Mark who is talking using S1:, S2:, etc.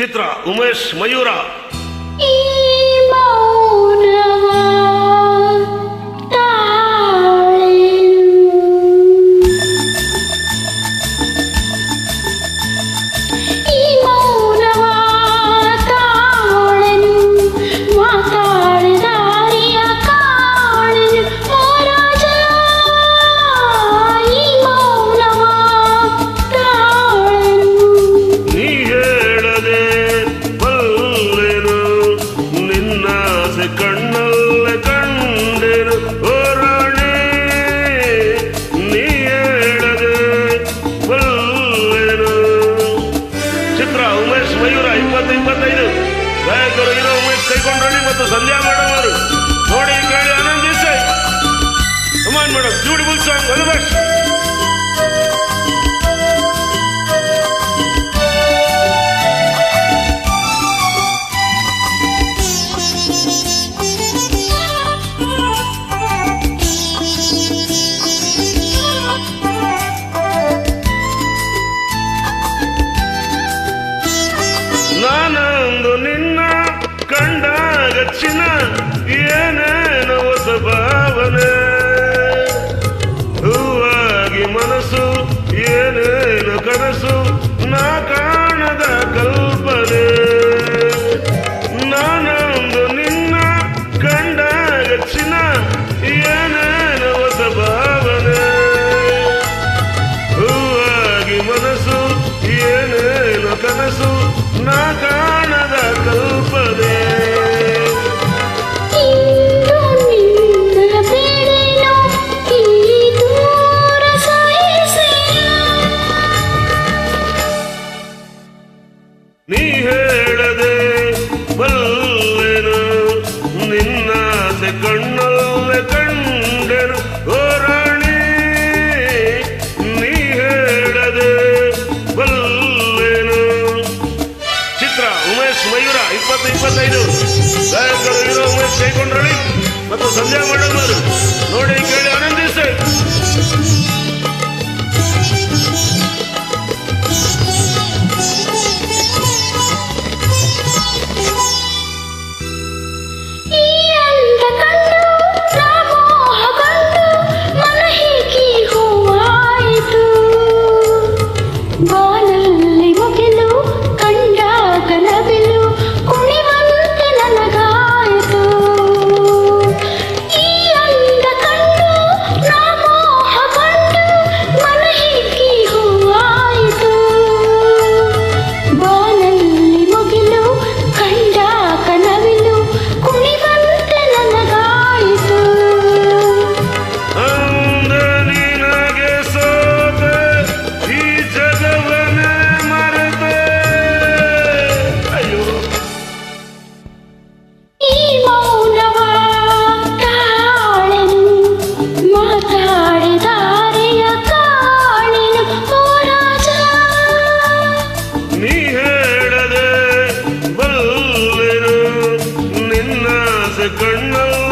S1: ಚಿತ್ರ ಉಮೇಶ್ ಮಯೂರ ಚಿತ್ರ ಉಮೇಶ್ ಮಯೂರ ಇಪ್ಪತ್ತು ಇಪ್ಪತ್ತೈದು. ಗಾಯಕರು ಇರೋ ಉಮೇಶ್ ಕೈಕೊಂಡ್ರಳ್ಳಿ ಮತ್ತು ಸಂಧ್ಯಾ ಮೇಡಮ್ ಅವರು ನೋಡಿ ಕೇಳಿ ಆನಂದಿಸಿ come on madam beautiful song all ಕಂಡಾಗ ಚಿನ್ನ ಏನೇನು ಹೊಸ ಭಾವನೆ. ಹೂವಾಗಿ ಮನಸ್ಸು ಏನೇನು ಕನಸು ನಾ ಕಾಣದ ಕಲ್ಪನೆ ಇಪ್ಪತ್ತು ಇಪ್ಪತ್ತೈದು. ಗಾಯಕರು ಉಮೇಶ್ ಕೈಕೊಂಡ್ರಳಿ ಮತ್ತು ಸಂಧ್ಯಾ ಮೇಡಮ್ ನೋಡಿ ಕೇಳಿ No.